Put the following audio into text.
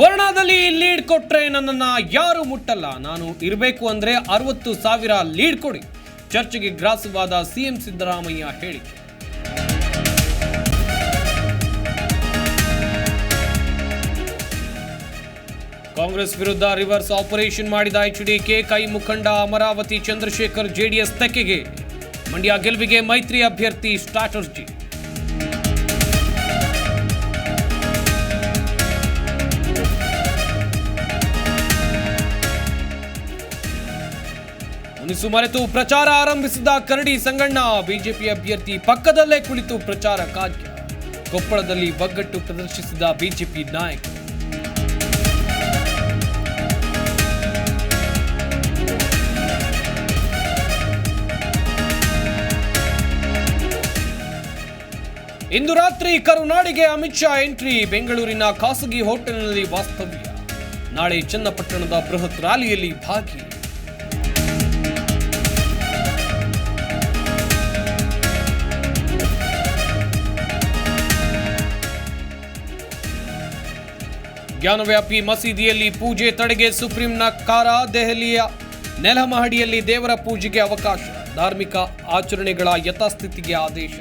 ಚುನಾವಣಾದಲ್ಲಿ lead ಕೊಟ್ರೆ ನನ್ನನ್ನ ಯಾರು ಮುಟ್ಟಲ್ಲ. ನಾನು ಇರಬೇಕು ಅಂದ್ರೆ ಅರವತ್ತು ಸಾವಿರ ಲೀಡ್ ಕೊಡಿ. ಚರ್ಚೆಗೆ ಗ್ರಾಸವಾದ ಸಿಎಂ ಸಿದ್ದರಾಮಯ್ಯ ಹೇಳಿಕೆ. ಕಾಂಗ್ರೆಸ್ ವಿರುದ್ಧ ರಿವರ್ಸ್ ಆಪರೇಷನ್ ಮಾಡಿದ ಎಚ್ಡಿಕೆ ಕೈ ಮುಖಂಡ ಅಮರಾವತಿ ಚಂದ್ರಶೇಖರ್ ಜೆಡಿಎಸ್ ತೆಕ್ಕೆಗೆ. ಮಂಡ್ಯ ಗೆಲುವಿಗೆ ಮೈತ್ರಿ ಅಭ್ಯರ್ಥಿ ಸ್ಟ್ರಾಟರ್ಜಿ. ಮುನಿಸು ಮರೆತು ಪ್ರಚಾರ ಆರಂಭಿಸಿದ ಕರಡಿ ಸಂಗಣ್ಣ ಬಿಜೆಪಿ ಅಭ್ಯರ್ಥಿ ಪಕ್ಕದಲ್ಲೇ ಕುಳಿತು ಪ್ರಚಾರ ಕಾರ್ಯ ಕೊಪ್ಪಳದಲ್ಲಿ ಒಗ್ಗಟ್ಟು ಪ್ರದರ್ಶಿಸಿದ ಬಿಜೆಪಿ ನಾಯಕ. ಇಂದು ರಾತ್ರಿ ಕರುನಾಡಿಗೆ ಅಮಿತ್ ಶಾ ಎಂಟ್ರಿ, ಬೆಂಗಳೂರಿನ ಖಾಸಗಿ ಹೋಟೆಲ್ನಲ್ಲಿ ವಾಸ್ತವ್ಯ. ನಾಳೆ ಚನ್ನಪಟ್ಟಣದ ಬೃಹತ್ ರ್ಯಾಲಿಯಲ್ಲಿ ಭಾಗಿ. ಜ್ಞಾನವ್ಯಾಪಿ ಮಸೀದಿಯಲ್ಲಿ ಪೂಜೆ ತಡೆಗೆ ಸುಪ್ರೀಂನ ಕಾರ ದೆಹಲಿಯ ನೆಲಮಹಡಿಯಲ್ಲಿ ದೇವರ ಪೂಜೆಗೆ ಅವಕಾಶ. ಧಾರ್ಮಿಕ ಆಚರಣೆಗಳ ಯಥಾಸ್ಥಿತಿಗೆ ಆದೇಶ.